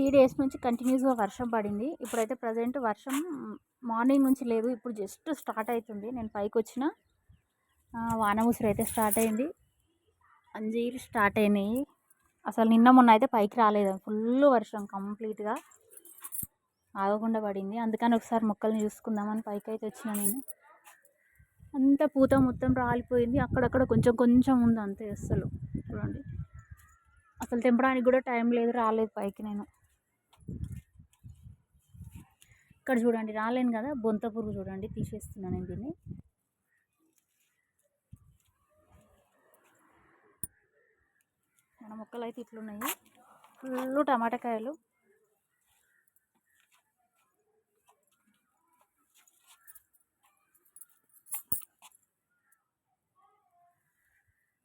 Three days నుంచి కంటిన్యూస్గా వర్షం పడింది. ఇప్పుడైతే ప్రజెంట్ వర్షం మార్నింగ్ నుంచి లేదు. ఇప్పుడు జస్ట్ స్టార్ట్ అవుతుంది నేను పైకి వచ్చిన వాన ముసురు అయితే స్టార్ట్ అయింది. అంజీరు స్టార్ట్ అయినాయి. అసలు నిన్న మొన్న అయితే పైకి రాలేదు. ఫుల్ వర్షం కంప్లీట్గా ఆగకుండా పడింది. అందుకని ఒకసారి మొక్కల్ని చూసుకుందామని పైకి అయితే వచ్చిన నేను. అంత పూత మొత్తం రాలిపోయింది. అక్కడక్కడ కొంచెం కొంచెం ఉంది అంతే అసలు చూడండి. అసలు తెంపడానికి కూడా టైం లేదు. రాలేదు పైకి నేను. ఇక్కడ చూడండి రాలేను కదా బొంత పురుగు చూడండి తీసేస్తున్నాను నేను దీన్ని. మన మొక్కలు అయితే ఇట్లున్నాయి. ఫుల్ టమాటకాయలు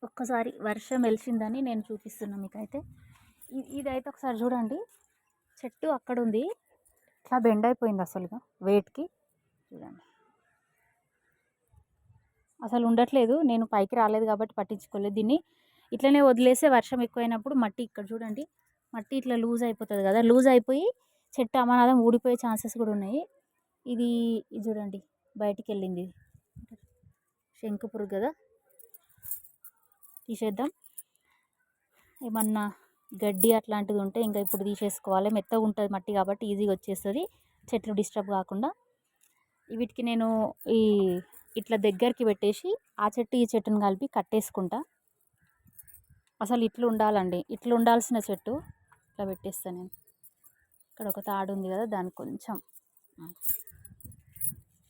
ఒక్కసారి వర్షం వెలిసిందని నేను చూపిస్తున్నా మీకైతే. ఇదైతే ఒకసారి చూడండి. చెట్టు అక్కడ ఉంది ఇట్లా బెండ్ అయిపోయింది అసలుగా వెయిట్కి. చూడండి. అసలు ఉండట్లేదు. నేను పైకి రాలేదు కాబట్టి పట్టించుకోలేదు. దీన్ని ఇట్లనే వదిలేస్తే వర్షం ఎక్కువైనప్పుడు మట్టి ఇక్కడ చూడండి. మట్టి ఇట్లా లూజ్ అయిపోతుంది కదా. లూజ్ అయిపోయి చెట్టు అమానాదం ఊడిపోయే ఛాన్సెస్ కూడా ఉన్నాయి. ఇది ఇది చూడండి. బయటికి వెళ్ళింది. ఇది. శంకు పురుగు కదా. తీసేద్దాం. ఏమన్నా గడ్డి అట్లాంటిది ఉంటే ఇంకా ఇప్పుడు తీసేసుకోవాలి. మెత్తగా ఉంటుంది మట్టి కాబట్టి ఈజీగా వచ్చేస్తుంది. చెట్లు డిస్టర్బ్ కాకుండా. వీటికి నేను ఈ ఇట్లా దగ్గరికి పెట్టేసి ఆ చెట్టు ఈ చెట్టుని కలిపి కట్టేసుకుంటా. అసలు ఇట్లు ఉండాలండి. ఇట్లు ఉండాల్సిన చెట్టు ఇట్లా పెట్టేస్తాను నేను. ఇక్కడ ఒక తాడు ఉంది కదా దాన్ని కొంచెం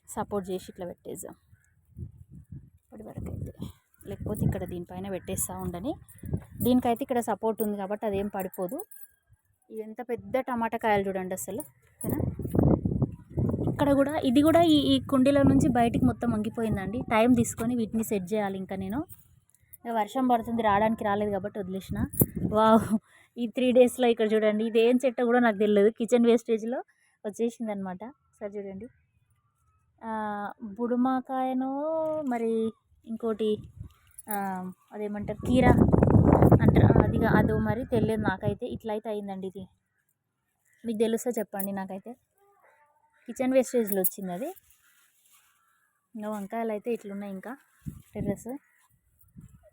సపోర్ట్ చేసి ఇట్లా పెట్టేద్దాం. ఇప్పటి వరకు అయితే లేకపోతే ఇక్కడ దీనిపైన పెట్టేస్తూ ఉండని. దీనికైతే ఇక్కడ సపోర్ట్ ఉంది కాబట్టి అదేం పడిపోదు. ఇది ఎంత పెద్ద టమాటా కాయలు చూడండి అసలు. ఓకేనా ఇక్కడ కూడా ఇది కూడా ఈ ఈ కుండీలో నుంచి బయటికి మొత్తం వంగిపోయిందండి. టైం తీసుకొని వీటిని సెట్ చేయాలి ఇంకా నేను. వర్షం పడుతుంది రావడానికి రాలేదు కాబట్టి వదిలేసిన. వావ్ ఈ త్రీ డేస్లో ఇక్కడ చూడండి ఇది ఏం చెట్టు కూడా నాకు తెలియదు. కిచెన్ వేస్టేజ్లో వచ్చేసింది అనమాట సరే చూడండి. బుడుమాకాయను మరి ఇంకోటి అదేమంటారు? కీరా అంటారు. అది అదో మరి తెలియదు నాకైతే. ఇట్లా అయితే అయిందండి ఇది. మీకు తెలుస్తే చెప్పండి నాకైతే. కిచెన్ వేస్టేజ్లో వచ్చింది అది. ఇంకా వంకాయలు అయితే ఇట్లున్నాయి ఇంకా. టెర్రస్.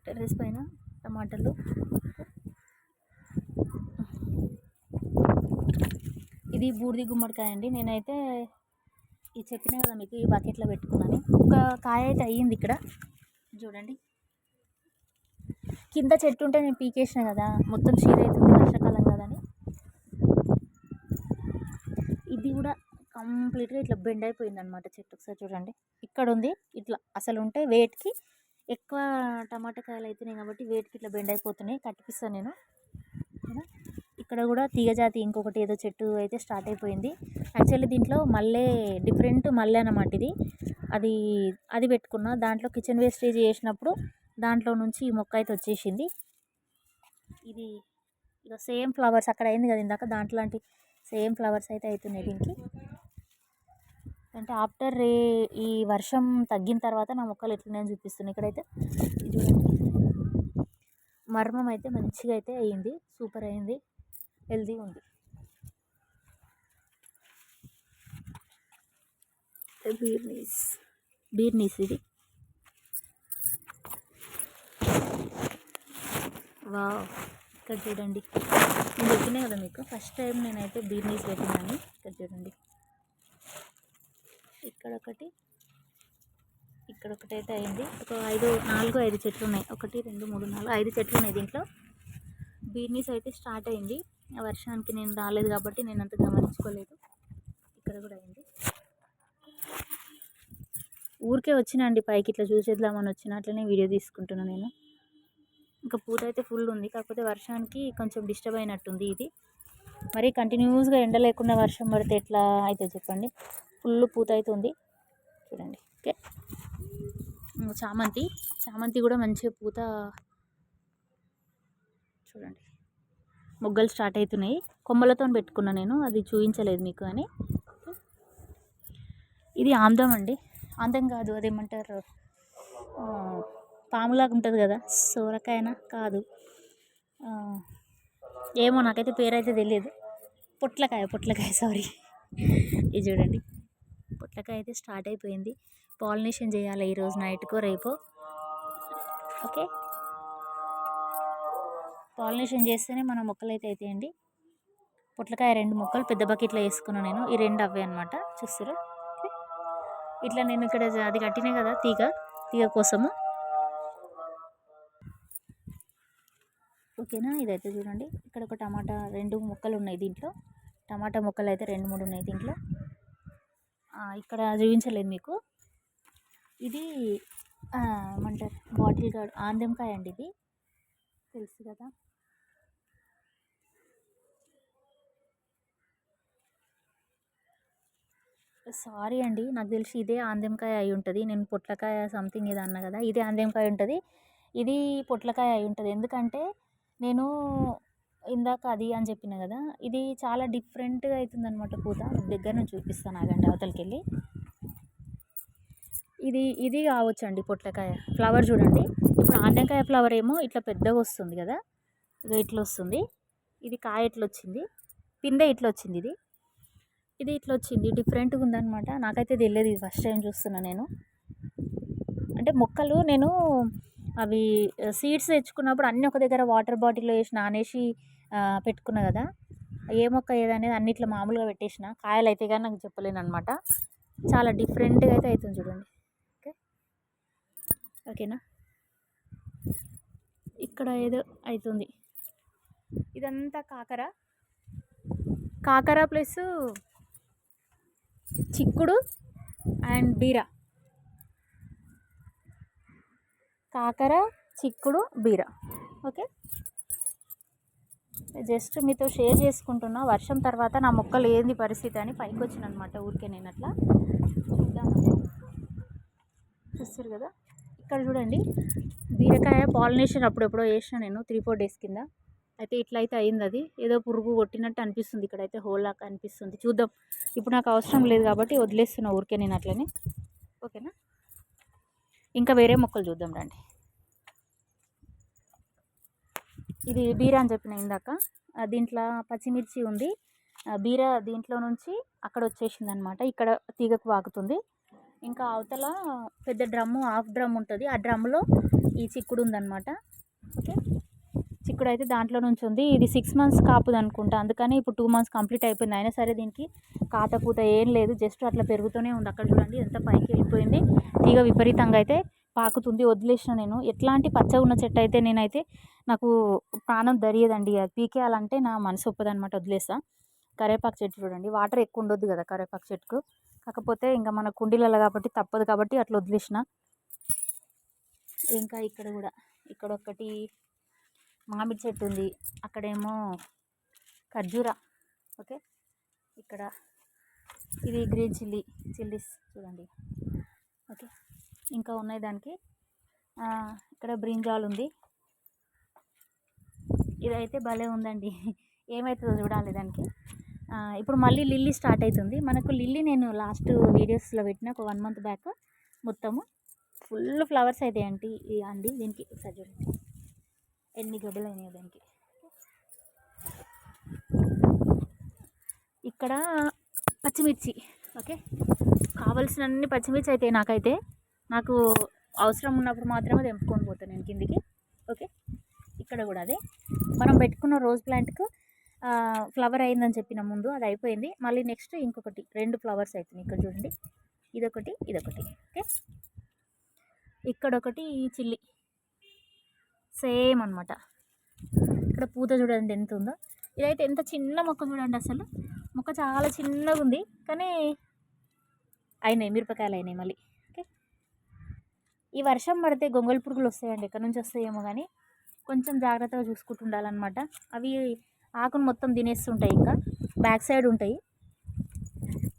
టెర్రస్ పైన టమాటాలు. ఇది బూడిది గుమ్మడికాయ అండి. నేనైతే ఇది చెప్పిన కదా మీకు ఈ బకెట్లో పెట్టుకున్నాను. ఒక కాయ అయితే అయ్యింది ఇక్కడ. చూడండి. కింద చెట్టు ఉంటే నేను పీకేసిన కదా మొత్తం షీర్ అవుతుంది వర్షాకాలం కదని. ఇది కూడా కంప్లీట్గా ఇట్లా బెండ్ అయిపోయింది అనమాట చెట్టు. ఒకసారి చూడండి. ఇక్కడ ఉంది ఇట్లా అసలు ఉంటే వెయిట్కి ఎక్కువ టమాటా కాయలు అవుతున్నాయి కాబట్టి వెయిట్కి ఇట్లా బెండ్ అయిపోతున్నాయి కట్టిపిస్తాను నేను. ఇక్కడ కూడా తీగజాతి ఇంకొకటి ఏదో చెట్టు అయితే స్టార్ట్ అయిపోయింది. యాక్చువల్లీ దీంట్లో మల్లె డిఫరెంట్ మల్లె అన్నమాట ఇది. అది అది పెట్టుకున్నా. దాంట్లో కిచెన్ వేస్టేజ్ చేసినప్పుడు దాంట్లో నుంచి ఈ మొక్క అయితే వచ్చేసింది. ఇది ఇక సేమ్ ఫ్లవర్స్ అక్కడ అయింది కదా ఇందాక దాంట్లాంటి సేమ్ ఫ్లవర్స్ అయితే అవుతున్నాయి దీనికి. అంటే ఆఫ్టర్ రే ఈ వర్షం తగ్గిన తర్వాత నా మొక్కలు ఎట్లున్నాయని చూపిస్తున్నాయి ఇక్కడైతే. ఇది మర్మం అయితే మంచిగా అయితే అయింది సూపర్ అయింది హెల్దీ ఉంది. బీర్నీస్ బీర్నీస్ ఇది. వావ్. ఇక్కడ చూడండి. నేను చెప్పినా కదా మీకు? ఫస్ట్ టైం నేనైతే బీర్నీస్ పెట్టినాను. ఇక్కడ చూడండి. ఇక్కడ ఒకటి ఇక్కడ ఒకటి అయితే అయింది. ఒక ఐదు నాలుగు ఐదు చెట్లు ఉన్నాయి. ఒకటి రెండు మూడు నాలుగు ఐదు చెట్లు ఉన్నాయి దీంట్లో. బీర్నీస్ అయితే స్టార్ట్ అయింది. ఆ వర్షానికి నేను రాలేదు కాబట్టి నేను అంత గమనించుకోలేదు. ఇక్కడ కూడా అయింది. ఊరికే వచ్చినండి పైకి ఇట్లా చూసేద్దామని వచ్చిన. అట్లనే వీడియో తీసుకుంటున్నాను నేను. ఇంకా పూత అయితే ఫుల్ ఉంది. కాకపోతే వర్షానికి కొంచెం డిస్టర్బ్ అయినట్టుంది ఇది. మరి కంటిన్యూస్గా ఎండ లేకుండా వర్షం పడితే ఎట్లా అయితే చెప్పండి. ఫుల్ పూత అయితే ఉంది. చూడండి. ఓకే చామంతి. చామంతి కూడా మంచిగా పూత చూడండి. మొగ్గలు స్టార్ట్ అవుతున్నాయి. కొమ్మలతో పెట్టుకున్నా నేను. అది చూపించలేదు మీకు అని ఇది ఆందం అండి. ఆందం కాదు అదేమంటారు? పాములాగా ఉంటుంది కదా సోరకాయనా కాదు. ఏమో నాకైతే పేరు అయితే తెలియదు పొట్లకాయ పొట్లకాయ సారీ ఇది చూడండి. పొట్లకాయ అయితే స్టార్ట్ అయిపోయింది. పాలినేషన్ చేయాలి ఈరోజు నైట్కో రేపో. ఓకే పాలినేషన్ చేస్తేనే మన మొక్కలు అయితే అవుతాయండి పొట్లకాయ రెండు మొక్కలు పెద్ద బకెట్లో వేసుకున్నాను నేను. ఈ రెండు అవే అనమాట చూస్తారు ఓకే ఇట్లా నేను ఇక్కడ అది కట్టినా కదా తీగ తీగ కోసము. ఓకేనా? ఇదైతే చూడండి. ఇక్కడ ఒక టమాటా రెండు మొక్కలు ఉన్నాయి దీంట్లో. టమాటా మొక్కలు అయితే రెండు మూడు ఉన్నాయి దీంట్లో ఇక్కడ చూపించలేదు మీకు. ఇది ఏమంటారు? బాటిల్ గార్డ్ ఆందంకాయ అండి ఇది. తెలుసు కదా? సారీ అండి నాకు తెలిసి ఇదే ఆందంకాయ అయి ఉంటుంది. నేను పొట్లకాయ సంథింగ్ ఇది అన్నా కదా ఇదే ఆందంకాయ ఉంటుంది. ఇది పొట్లకాయ అయి ఉంటుంది. ఎందుకంటే నేను ఇందాక అది అని చెప్పిన కదా ఇది చాలా డిఫరెంట్గా అవుతుంది అనమాట పూత. దగ్గర నుంచి చూపిస్తాను ఆగండి అవతలకి వెళ్ళి ఇది ఇది కావచ్చు అండి పొట్లకాయ ఫ్లవర్ చూడండి. ఇప్పుడు ఆందెంకాయ ఫ్లవర్ ఏమో ఇట్లా పెద్దగా వస్తుంది కదా ఇక ఇట్లా వస్తుంది. ఇది కాయ ఇట్లా వచ్చింది? పిందె ఇట్లా వచ్చింది ఇది? ఇది ఇట్లా వచ్చింది డిఫరెంట్గా ఉందన్నమాట. నాకైతే తెలియదు ఇది ఫస్ట్ టైం చూస్తున్నా నేను. అంటే మొక్కలు నేను అవి సీడ్స్ తెచ్చుకున్నప్పుడు అన్నీ ఒక దగ్గర వాటర్ బాటిల్లో వేసి నానేసి పెట్టుకున్న పెట్టుకున్నా కదా. ఏ మొక్క ఏదనేది అన్నిట్లో మామూలుగా పెట్టేసిన కాయలు అయితే కానీ నాకు చెప్పలేను అనమాట చాలా డిఫరెంట్గా అయితే అవుతుంది చూడండి. ఓకే? ఓకేనా? ఇక్కడ ఏదో అవుతుంది ఇదంతా కాకర. కాకర ప్లస్ చిక్కుడు అండ్ బీర. కాకర చిక్కుడు బీర. ఓకే? జస్ట్ మీతో షేర్ చేసుకుంటున్నా. వర్షం తర్వాత నా మొక్కలు ఏంది పరిస్థితి అని పైకి వచ్చిన అనమాట ఊరికే నేను అట్లా. చూస్తారు కదా? ఇక్కడ చూడండి. బీరకాయ పాలినేషన్ అప్పుడెప్పుడో వేసిన నేను త్రీ ఫోర్ డేస్ కింద. అయితే ఇట్లా అయితే అయింది అది. ఏదో పురుగు కొట్టినట్టు అనిపిస్తుంది ఇక్కడైతే హోల్ లాగా అనిపిస్తుంది. చూద్దాం. ఇప్పుడు నాకు అవసరం లేదు కాబట్టి వదిలేస్తున్నా ఊరికే నేను అట్లనే. ఓకేనా? ఇంకా వేరే మొక్కలు చూద్దాం రండి. ఇది బీర అని చెప్పిన ఇందాక. దీంట్లో పచ్చిమిర్చి ఉంది. ఆ, బీర దీంట్లో నుంచి అక్కడ వచ్చేసింది అనమాట ఇక్కడ తీగకు వాకుతుంది ఇంకా అవతల పెద్ద డ్రమ్ము హాఫ్ డ్రమ్ ఉంటుంది. ఆ డ్రమ్లో ఈ చిక్కుడు ఉందన్నమాట ఓకే? చిక్కుడు అయితే దాంట్లో నుంచి ఉంది. ఇది సిక్స్ మంత్స్ కాపుది అనుకుంటా. అందుకని ఇప్పుడు టూ మంత్స్ కంప్లీట్ అయిపోయింది. అయినా సరే దీనికి కాత కూత ఏం లేదు. జస్ట్ అట్లా పెరుగుతూనే ఉంది. అక్కడ చూడండి ఎంత పైకి వెళ్ళిపోయింది. తీగ విపరీతంగా అయితే పాకుతుంది. వదిలేసిన నేను. ఎట్లాంటి పచ్చగా ఉన్న చెట్టు అయితే నేనైతే నాకు ప్రాణం దరియదండి. అది పీకేయాలంటే నా మనసు ఒప్పదనమాట వదిలేసా కరేపాకు చెట్టు చూడండి. వాటర్ ఎక్కువ ఉండొద్దు కదా కరేపాకు చెట్టుకు. కాకపోతే ఇంకా మన కుండీలలో కాబట్టి తప్పదు కాబట్టి అట్లా వదిలేసిన. ఇంకా ఇక్కడ కూడా ఇక్కడ ఒకటి మామిడి చెట్టు ఉంది. అక్కడేమో ఖర్జూర. ఓకే? ఇక్కడ ఇది గ్రీన్ చిల్లీ చిల్లీస్ చూడండి. ఓకే? ఇంకా ఉన్నాయి దానికి. ఇక్కడ బ్రింజాల్ ఉంది. ఇదైతే భలే ఉందండి. ఏమవుతుందో చూడాలి దానికి. ఇప్పుడు మళ్ళీ లిల్లీ స్టార్ట్ అవుతుంది. మనకు లిల్లీ నేను లాస్ట్ వీడియోస్లో పెట్టిన ఒక వన్ మంత్ బ్యాక్ మొత్తము. ఫుల్ ఫ్లవర్స్ అయితే అండి అండి దీనికి. ఒకసారి చూడండి ఎన్ని గడ్డలు అయినాయి దానికి. ఇక్కడ పచ్చిమిర్చి ఓకే? కావలసిన అన్ని పచ్చిమిర్చి అయితే నాకైతే నాకు అవసరం ఉన్నప్పుడు మాత్రమే తెంపుకొని పోతాను నేను కిందికి ఓకే? ఇక్కడ కూడా అదే. మనం పెట్టుకున్న రోజ్ ప్లాంట్కు ఫ్లవర్ అయిందని చెప్పిన ముందు అది అయిపోయింది. మళ్ళీ నెక్స్ట్ ఇంకొకటి రెండు ఫ్లవర్స్ అవుతున్నాయి ఇక్కడ చూడండి. ఇదొకటి ఇదొకటి ఓకే? ఇక్కడ ఒకటి చిల్లి. సేమ్ అనమాట ఇక్కడ పూత చూడండి ఎంత ఉందో ఇదైతే ఎంత చిన్న మొక్క చూడండి అసలు. మొక్క చాలా చిన్నగా ఉంది కానీ అయినాయి మిరపకాయలు అయినాయి మళ్ళీ. ఓకే. ఈ వర్షం పడితే గొంగళి పురుగులు వస్తాయండి. ఎక్కడి నుంచి వస్తాయేమో కానీ కొంచెం జాగ్రత్తగా చూసుకుంటూ ఉండాలన్నమాట. అవి ఆకును మొత్తం తినేస్తుంటాయి ఇంకా. బ్యాక్ సైడ్ ఉంటాయి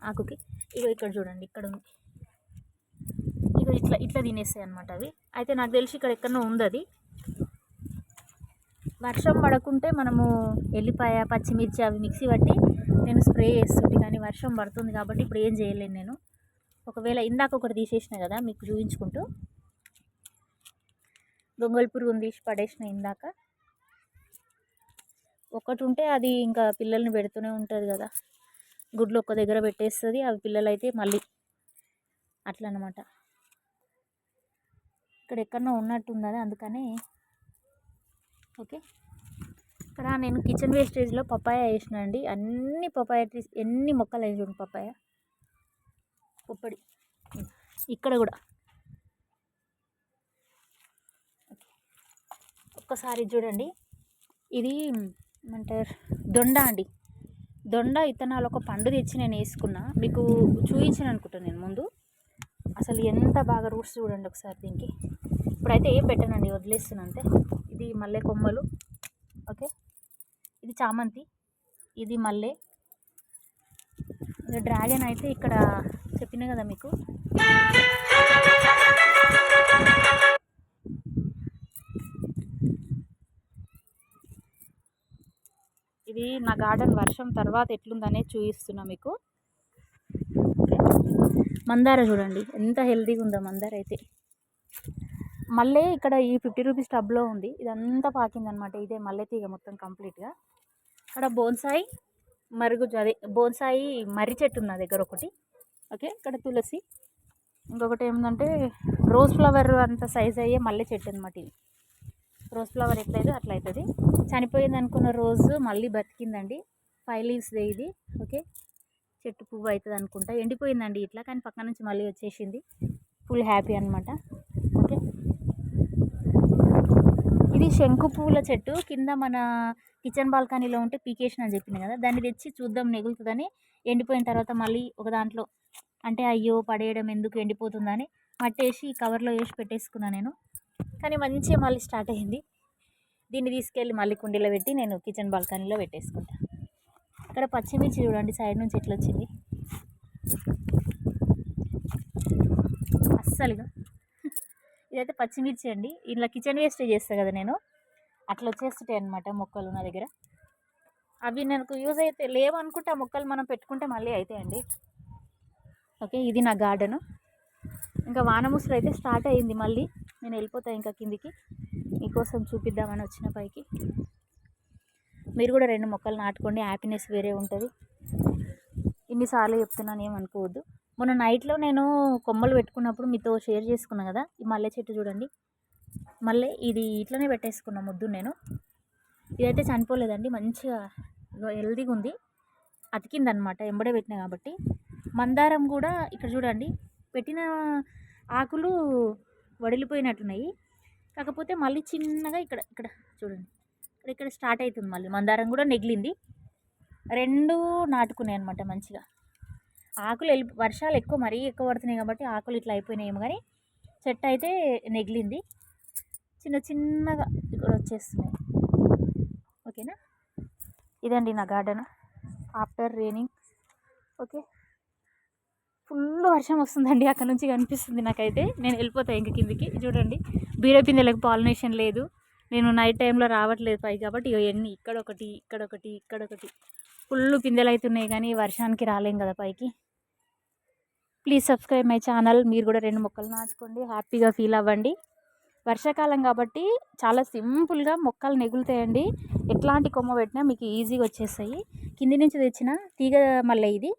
ఆకుకి. ఇగో ఇక్కడ చూడండి ఇక్కడ ఉంది. ఇగో ఇట్లా ఇట్లా తినేస్తాయి అనమాట అవి. అయితే నాకు తెలిసి ఇక్కడ ఎక్కడో ఉంది అది. వర్షం పడకుంటే మనము ఎల్లిపాయ పచ్చిమిర్చి అవి మిక్సీ పట్టి నేను స్ప్రే చేస్తుంటే కానీ వర్షం పడుతుంది కాబట్టి ఇప్పుడు ఏం చేయలేను నేను. ఒకవేళ ఇందాక ఒకటి తీసేసిన కదా మీకు చూపించుకుంటూ. దొంగల పురుగు తీసి పడేసిన ఇందాక. ఒకటి ఉంటే అది ఇంకా పిల్లల్ని పెడుతూనే ఉంటుంది కదా. గుడ్లు ఒక్క దగ్గర పెట్టేస్తుంది అవి పిల్లలైతే మళ్ళీ అట్లనమాట. ఇక్కడ ఎక్కడో ఉన్నట్టుంది అందుకనే అందుకని ఓకే. ఇక్కడ నేను కిచెన్ వేస్టేజ్లో పపాయ వేసిన అండి. అన్ని పపాయ ట్రీస్ ఎన్ని మొక్కలు వేసి చూడండి పపాయ పొప్పడి. ఇక్కడ కూడా. ఒక్కసారి చూడండి. ఇది ఏమంటారు? దొండ అండి. దొండ ఇత్తనాలు ఒక పండు తెచ్చి నేను వేసుకున్నా. మీకు చూపించాను అనుకుంటాను నేను ముందు. అసలు ఎంత బాగా రూట్స్ చూడండి ఒకసారి దీనికి. ఇప్పుడైతే ఏం పెట్టానండి వదిలేస్తున్నా అంతే ఇది మల్లె కొమ్మలు ఓకే? ఇది చామంతి ఇది మల్లె. డ్రాగన్ అయితే ఇక్కడ చెప్పిన కదా మీకు. ఇది నా గార్డెన్ వర్షం తర్వాత ఎట్లుందనే చూపిస్తున్నా మీకు. మందార చూడండి ఎంత హెల్తీగా ఉందో మందార అయితే. మళ్ళీ ఇక్కడ ఈ ఫిఫ్టీ రూపీస్ టబ్లో ఉంది. ఇదంతా పాకిందనమాట ఇదే మల్లె తీగ మొత్తం కంప్లీట్గా. ఇక్కడ బోన్సాయి మరుగు అదే బోన్సాయి మర్రి చెట్టు ఉంది నా దగ్గర ఒకటి. ఓకే ఇక్కడ తులసి. ఇంకొకటి ఏంటంటే రోజ్ ఫ్లవర్ అంత సైజ్ అయ్యే మల్లె చెట్టు అనమాట ఇది. రోజ్ ఫ్లవర్ ఎట్లయితే అట్లా అవుతుంది చనిపోయింది అనుకున్న రోజు మళ్ళీ బతికిందండి. ఫైవ్ లీవ్స్దే ఇది. ఓకే చెట్టు పువ్వు అవుతుంది అనుకుంటా. ఎండిపోయిందండి ఇట్లా కానీ పక్క నుంచి మళ్ళీ వచ్చేసింది. ఫుల్ హ్యాపీ అనమాట ఓకే ఇది శంకు పువ్వుల చెట్టు కింద మన కిచెన్ బాల్కనీలో ఉంటే పీకేషన్ అని చెప్పింది కదా దాన్ని తెచ్చి చూద్దాం నెగులుతుందని ఎండిపోయిన తర్వాత మళ్ళీ ఒక దాంట్లో అంటే అయ్యో పడేయడం ఎందుకు ఎండిపోతుందని మట్టేసి కవర్లో వేసి పెట్టేసుకున్నాను నేను. కానీ మంచిగా మళ్ళీ స్టార్ట్ అయింది దీన్ని తీసుకెళ్ళి మళ్ళీ కుండీలో పెట్టి నేను కిచెన్ బాల్కనీలో పెట్టేసుకుంటా. ఇక్కడ పచ్చిమిర్చి చూడండి సైడ్ నుంచి ఎట్లా వచ్చింది. అస్సలుగా ఇదైతే పచ్చిమిర్చి అండి. ఇలా కిచెన్ వేస్ట్ చేస్తాను కదా నేను. అట్లా వచ్చేస్తుంటాయి అనమాట మొక్కలు నా దగ్గర. అవి నాకు యూజ్ అయితే లేవనుకుంటే ఆ మొక్కలు మనం పెట్టుకుంటే మళ్ళీ అవుతాయండి ఓకే ఇది నా గార్డెను. ఇంకా వాన అయితే స్టార్ట్ అయ్యింది మళ్ళీ. నేను వెళ్ళిపోతాను ఇంకా కిందికి. మీకోసం చూపిద్దామని వచ్చిన పైకి. మీరు కూడా రెండు మొక్కలు నాటుకోండి. హ్యాపీనెస్ వేరే ఉంటుంది. ఇన్నిసార్లు చెప్తున్నాను ఏమనుకోవద్దు. మొన్న నైట్లో నేను కొమ్మలు పెట్టుకున్నప్పుడు మీతో షేర్ చేసుకున్నాను కదా ఈ మల్లె చెట్టు చూడండి. మళ్ళీ ఇది ఇట్లనే పెట్టేసుకున్నా ముద్దు నేను. ఇదైతే చనిపోలేదండి మంచిగా హెల్దీగా ఉంది. అతికిందనమాట ఎంబడే పెట్టినా కాబట్టి. మందారం కూడా ఇక్కడ చూడండి పెట్టిన ఆకులు వడిలిపోయినట్టున్నాయి. కాకపోతే మళ్ళీ చిన్నగా ఇక్కడ ఇక్కడ చూడండి. ఇక్కడ ఇక్కడ స్టార్ట్ అవుతుంది మళ్ళీ. మందారం కూడా నెగిలింది. రెండు నాటుకున్నాయి అనమాట మంచిగా. ఆకులు వెళ్ళి వర్షాలు ఎక్కువ మరీ ఎక్కువ పడుతున్నాయి కాబట్టి ఆకులు ఇట్లా అయిపోయినాయేమో కానీ చెట్టు అయితే నెగిలింది. చిన్న చిన్నగా ఇక్కడ వచ్చేస్తున్నాయి. ఓకేనా? ఇదండి నా garden. After raining. Okay? Full వర్షం వస్తుందండి అక్కడ నుంచి కనిపిస్తుంది నాకైతే. నేను వెళ్ళిపోతాను ఇంక కిందికి. చూడండి బీర పిందెలకు పాలినేషన్ లేదు. నేను నైట్ టైంలో రావట్లేదు పై కాబట్టి ఇవన్నీ ఇక్కడ ఒకటి ఇక్కడ ఒకటి ఇక్కడ ఒకటి. ఫుల్ పిందెలు అవుతున్నాయి కానీ వర్షానికి రాలేం కదా పైకి. ప్లీజ్ సబ్స్క్రైబ్ మై ఛానల్ మీరు కూడా రెండు మొక్కలు నాటుకోండి. హ్యాపీగా ఫీల్ అవ్వండి. వర్షాకాలం కాబట్టి చాలా సింపుల్గా మొక్కలు నెగులుతాయండి. ఎట్లాంటి కొమ్మ పెట్టినా మీకు ఈజీగా వచ్చేస్తాయి. కింది నుంచి తెచ్చిన తీగ మళ్ళీ ఇది.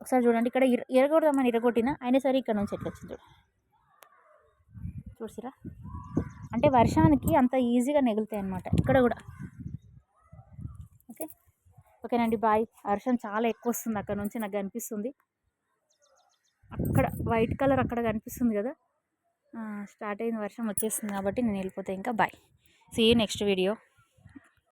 ఒకసారి చూడండి. ఇక్కడ ఇర ఇరగొడదామని ఇరగొట్టిన అయినా సరే ఇక్కడ నుంచి ఎట్లా వచ్చింది. చూసిరా? అంటే వర్షానికి అంత ఈజీగా నెగులుతాయి అనమాట ఇక్కడ కూడా. ఓకేనండి బాయ్. వర్షం చాలా ఎక్కువ వస్తుంది అక్కడ నుంచి నాకు కనిపిస్తుంది. అక్కడ వైట్ కలర్ అక్కడ కనిపిస్తుంది కదా. స్టార్ట్ అయింది వర్షం వచ్చేస్తుంది కాబట్టి నేను వెళ్ళిపోతే. ఇంకా బాయ్. See next video